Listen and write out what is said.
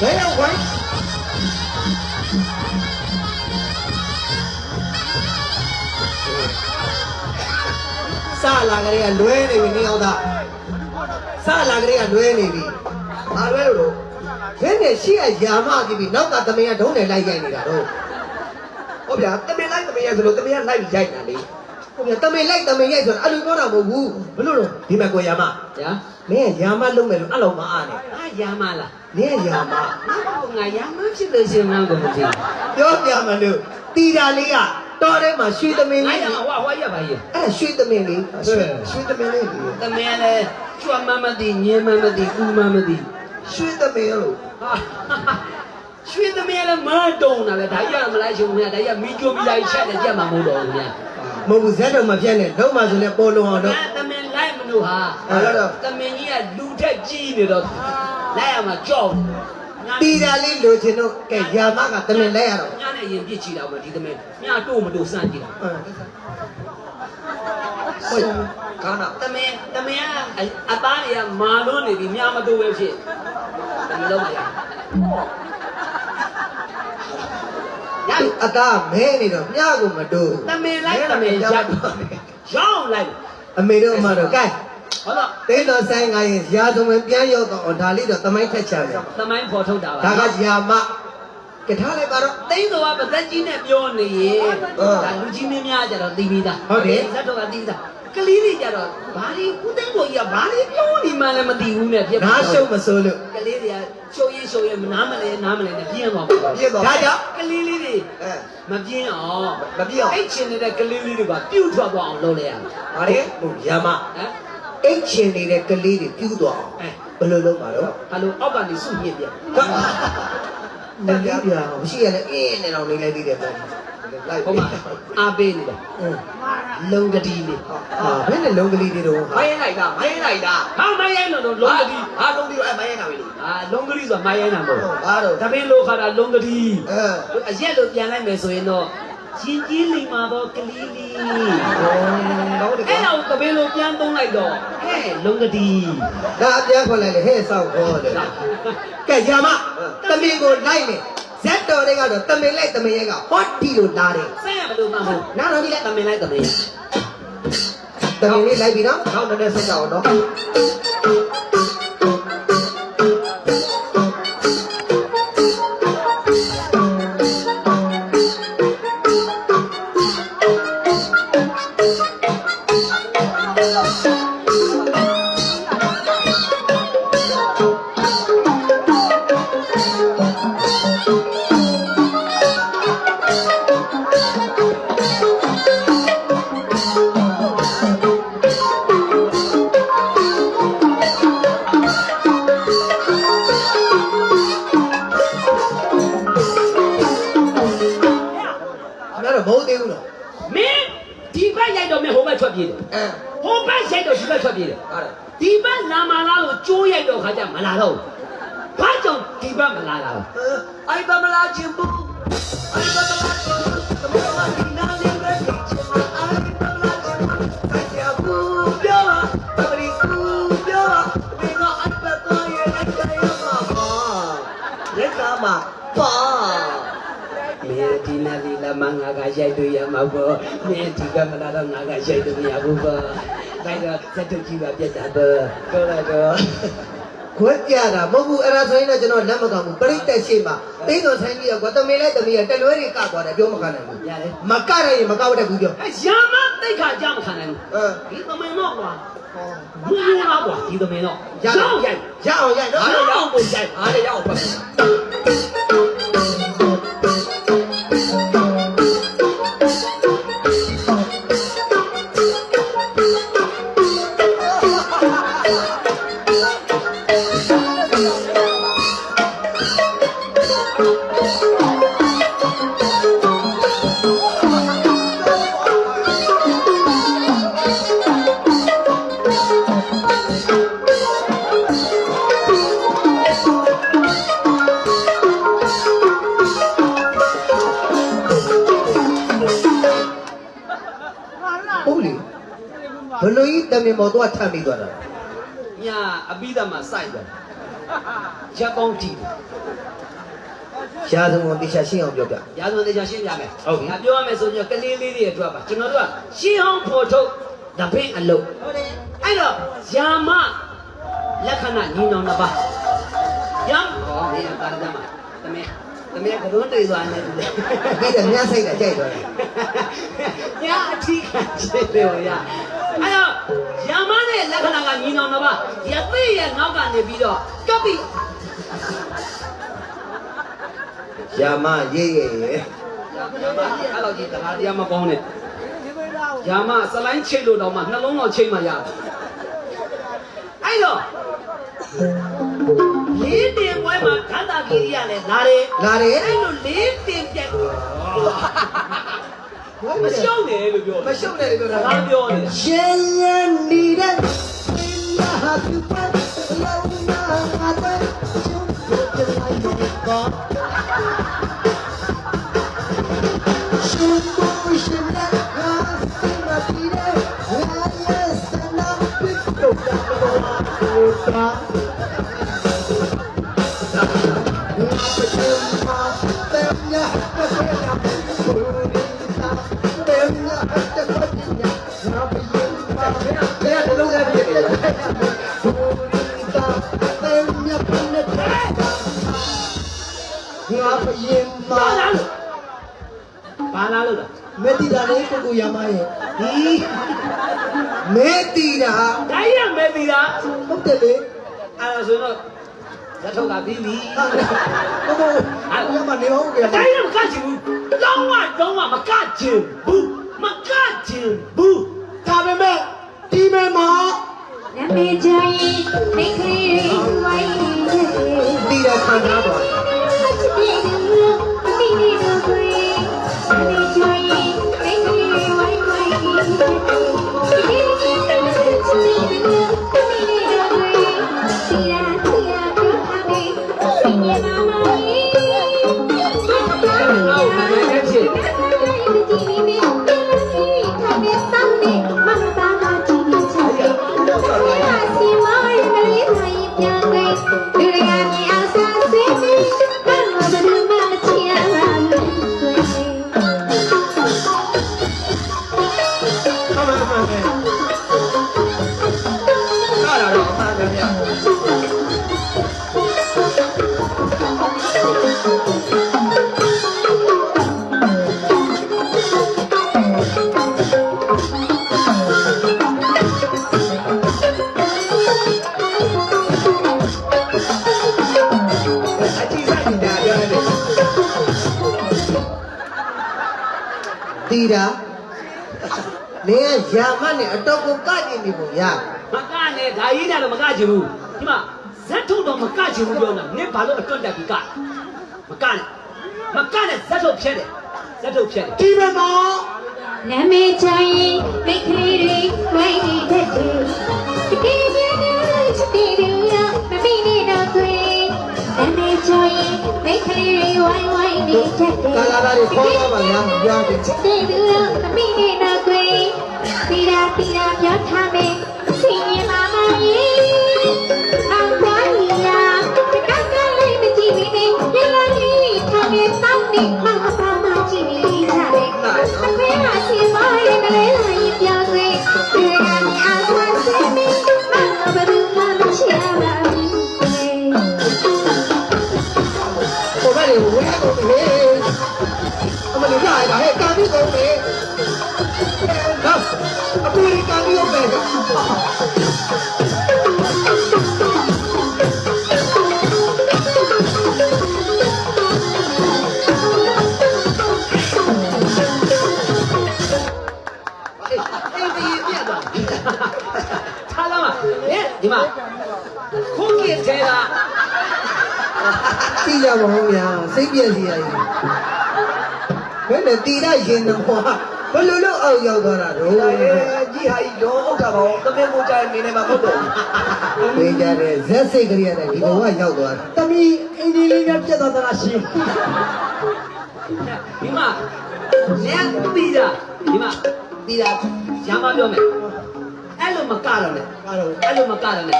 ဘယ်ရောက်ဝိုင်းစလာကလေးကလွဲနေပြီနေအောင်သားစလာကလေးကလွဲနေပြီဘာလွဲလို့ဘယ်နဲ့ရှိရယာမကြည့်ပြီးနောက်ကသမင်ကဒုံးနဲ့လိုက်ရိုက်နေတာတော့ဟုတ်ဗျာသမင်လိုက်သမင်ရိုက်ဆိုလို့သမင်ကလိုက်ပြီးရိုက်တာလေ ဟုတ်ဗျာသမင်လိုက်သမင်ရိုက်ဆိုတော့အဲ့လိုပြောတာမဟုတ်ဘူးဘလို့လို့ဒီမဲ့ကိုယာမညာမင်းကယာမလုံးမယ်လို့အဲ့လိုမအားနဲ့အာယာမလားမင်းကယာမငါငါယာမဖြစ်လို့ရှင်ငါကိုမသိပြောပြမလို့တီတာလေးကတော်ထဲမှာရွှေသမင်ငါလေးယာဟွာဟွာရပါရဲ့အဲ့ဒါရွှေသမင်လေးရွှေရွှေသမင်လေးလေသမင်းလဲကျွမ်းမမသိညင်းမမသိကူမမသိရွှေသမင်လို့ဟာရွှေသမင်းလဲမတုံတာလေဒါကြီးကမလိုက်ရှုံနဲ့ဒါကြီးကမီကျိုမီလိုက်ချက်တယ်ကြက်မှာမဟုတ်တော့ဘူးညာ မဟုတ်ဘူးဇက်တော်မပြတ်နဲ့လုံးမဆိုလဲပေါ်လုံအောင်တော့ငါသမင်းလိုက်မလို့ဟာအဲ့တော့သမင်းကြီးကလူထက်ကြီးနေတော့လိုက်ရမှာကြောက်ငါတီတာလေးလိုချင်တော့ကဲယာမကသမင်လဲရတော့ညနဲ့ရင်ပြစ်ချီတော့မဒီသမင်းညတို့မတို့စမ်းကြည့်တာဟုတ်ကာနာတမင်တမင်ကအသားတွေကမာလွန်းနေပြီမြာမတူပဲဖြစ်တမင်လုံးမရ ရအသားမဲနေတော့မြကိုမတို့တမင်လိုက်တမင်ရက်ရောင်းလိုက်အမေတို့အမတို့ကဲဟုတ်တော့တိတ်တော်ဆိုင်ငါရင်ရာသမင်ပြန်ရောက်တော့ဒါလေးတော့သမိုင်းထက်ချမယ်သမိုင်းပေါ်ထုတ်တာပါဒါကယာမကထားလိုက်ပါတော့သိန်းတော်ကပသက်ကြီးနဲ့ပြောနေရင်ဟုတ်ဒါလူကြီးမင်းများကြတော့သိပြီးသားဟုတ်တယ်ဇတ်တော်ကသိသား ကလေးတွေကြတော့ဘာတွေဦးသိန်းတော်ကြီးကဘာတွေပြောနေမှလည်းမသိဘူးနဲ့ပြက်ငါရှုံးမစိုးလို့ကလေးတွေကရှုံရင်ရှုံရင်နားမလဲနားမလဲနဲ့ပြင်းသွားပါပြည့်သွားဒါကြောင့်ကလေးလေးတွေအဲမပြင်းအောင်မပြည့်အောင်အဲ့ချင်နေတဲ့ကလေးလေးတွေကပြုတ်ထွက်သွားအောင်လုပ်လိုက်ရမယ်ဗါတယ်ဟိုယာမဟမ်အိတ်ချင်နေတဲ့ကလေးတွေပြူးသွားအောင်အဲဘယ်လိုလုပ်ပါတော့ဟာလို့အောက်ကနေစုညစ်ပြန်မပြပြမရှိရလဲအင်းနဲ့တော့နေလိုက်သေးတယ်ပေါ့ လိုက်ဟိုမှာအားပေးနေတာအင်းလုံကတိလေးအာဘယ်နဲ့လုံးကလေးတွေတော့မိုင်းလိုက်တာမိုင်းလိုက်တာဟာမရိုင်းတော့လုံကတိဟာလုံးပြီးတော့အဲမိုင်းရတာပဲလေအာလုံကတိဆိုတာမရိုင်းတာမဟုတ်ဘာတော့ဒါပင်းလို့ခါတာလုံကတိအဲအရက်လို့ပြန်လိုက်မယ်ဆိုရင်တော့ရင်ကြီးလိမ္မာတော့ကလေးလေးတော့ဒီအဲ့တော့တပင်းလို့ပြန်သုံးလိုက်တော့ဟဲ့လုံကတိဒါအပြားခွန်လိုက်လေဟဲ့ဆောက်ခေါ်တယ်ကဲယာမတမင်ကိုလိုက်နေ ဇက်တော်တွေကတော့တမင်လိုက်တမင်ရဲကဟောတီလို့လာတယ်ဆက်ရဘလို့မှမဟုတ်နားတော်ဒီလေတမင်လိုက်တမင်တမင်လေးလိုက်ပြီနော်နောက်နည်းနည်းဆက်ကြအောင်နော် ဟိုဘက်ရိုက်တော့ဒီဘက်ထွက်ပြေးတယ်ဟာတယ်ဒီဘက်လာမလားလို့ကြိုးရိုက်တော့ခါကျမလာတော့ဘူးဘာကြောင့်ဒီဘက်မလာတာလဲအိုင်ပမလာချင်းဘူးအိုင်ပမလာချင်းဘူးသမီးတော်ကဒီနာလေးပဲချင်မအိုင်ပမလာချင်းဘူးဆိုင်ရဘူးပြောပါသမီးကူပြောပါမင်းကအိုင်ပသွားရဲ့အကြရမှာပါလက်ကမှာပါမင်းဒီနာလီလာ မငါကရိုက်တွေ့ရမှာပေါ့မင်းဒီဘက်မလာတော့ငါကရိုက်တွေ့မရဘူးပေါ့ဒါတော့စက်ထုတ်ကြည့်ပါပြတ်တာပေါ့တော့လာတော့ခွဲပြတာမဟုတ်ဘူးအဲ့ဒါဆိုရင်တော့ကျွန်တော်လက်မကောင်ဘူးပြိတ္တရှိမှာတိန်းတော်ဆိုင်ကြီးကကွာတမင်လိုက်တမင်ရတလွဲတွေကသွားတယ်ပြောမခံနိုင်ဘူးရတယ်မကရရင်မကောက်တဲ့ဘူးပြောအဲရာမတိတ်ခါကြမခံနိုင်ဘူးအဲဒီသမင်တော့ကွာဘူးဘူးလားကွာဒီသမင်တော့ရရောင်းရိုက်ရအောင်ရနော်ရောင်းကိုရိုက်အားရရအောင်ဖတ်ဟုတ် တမင်ပေါ်တော့ထမ်းပြီးသွားတာညာအပိဓမ္မာစိုက်တယ်ရက်ကောင်းတီရာဇဝင်တေချာရှင်းအောင်ပြောပြရာဇဝင်တရားရှင်းပြမယ်ဟုတ်ပြီငါပြောရမယ်ဆိုရင်ကလေးလေးတွေအတွက်ပါကျွန်တော်တို့ကရှင်းအောင်ဖော်ထုတ်တပင်းအလုပ်ဟုတ်တယ်အဲ့တော့ယာမလက္ခဏာညီနောင်နှစ်ပါးယမ်ဟောဒီပါရဒမတမင်တမင်ကရုံးတွေသွားနေတယ်ပြီးတော့ညစိတ်တာကြိုက်သွားတယ်ညာအထီးခံရှင်းတယ်ဟောရအဲ့တော့ ယာမနဲ့လက္ခဏာကညီနောင်နှစ်ပါးယသိရဲ့နောက်ကနေပြီးတော့ကပ်ပြီးရာမရေးရဲ့ရဲ့ယာမအဲ့လိုကြီးတရားတရားမကောင်းနဲ့ယာမစလိုင်းချိတ်လို့တော့မှနှလုံးတော်ချိတ်မှရတယ်အဲ့တော့လေးတင်ပွဲမှာခန္ဓာကြီးရလည်းလာတယ်လာတယ်အဲ့လိုလေးတင်ပြက်မရှုံးနဲ့လို့ပြောမရှုပ်နဲ့ပြောတာငါပြောနေရှင် တော့တာငါဘယင်မဘာလား အဲ့ဒါဆိုတော့ဇတ်ထုတ်ကပြီးပြီဟာဘဘအဲ့ရမနေဟုတ်ကဲ့ဒိုင်းရမကချင်ဘူးလောင်းဝလောင်းဝမကချင်ဘူးမကချင်ဘူးဒါပေမဲ့ဒီမေမှာနမေချာရင်မိတ်ကလေးတွေဝိုင်းနေတယ်တီတာခံထားပါအချစ်တဲ့လူမိမိတို့ကိုနမေချာရင်မိတ်ကလေးတွေဝိုင်းဝိုင်း တာပြောနေတယ်တီတာနေကယာမနဲ့အတော့ကိုကကြည့်နေပုံရမကနဲ့ဒါကြီးတယ်တော့မကချင်ဘူးဒီမှာဇတ်ထုတ်တော့မကချင်ဘူးပြောနေတာနင့်ဘာလို့အတွတ်တက်ပြီးက မကနဲ့မကနဲ့ဇတ်ထုတ်ဖြတ်တယ်ဇတ်ထုတ်ဖြတ်တယ်ဒီမေမှာနမေချာရင်မိတ်ကလေးတွေဝိုင်းနေတတ်တယ်တကယ်ပြတဲ့ချစ်တဲ့လူရမမိနေတော့ခွေနမေချာရင်မိတ်ကလေးတွေဝိုင်းဝိုင်းနေတတ်တယ်ကာလာလာတွေခေါ်တော့ပါဗျာပြောတယ်ချစ်တဲ့လူရမမိနေတော့ခွေတီရာတီရာပြောထားမယ် ဟိုဘက်တွေဝဲကုန်ပြီအမလေးလာရတာဟဲ့ကာပြီးကုန်ပြီနော်အပူရီကာပြီးအောင်ပဲအေး တီးရမဟုတ်ဗျာစိတ်ပြည့်စီရည်ဘယ်နဲ့တီးရရင်တော့ဘယ်လိုလုပ်အောင်ရောက်သွားတာတော့ကြီးဟာကြီးတော့ဥစ္စာပေါ့တမင်ကိုကြိုင်နေနေမှာမဟုတ်တော့ဝေးကြတဲ့ဇက်စိတ်ကလေးရတယ်ဒီဘဝရောက်သွားတာတမီအင်ဂျင်လေးနဲ့ပြတ်သွားသလားရှင်ဒီမှာလဲပြီးတာဒီမှာပြီးတာရမ်းမပြောမယ်အဲ့လိုမကတော့နဲ့အဲ့တော့အဲ့လိုမကတော့နဲ့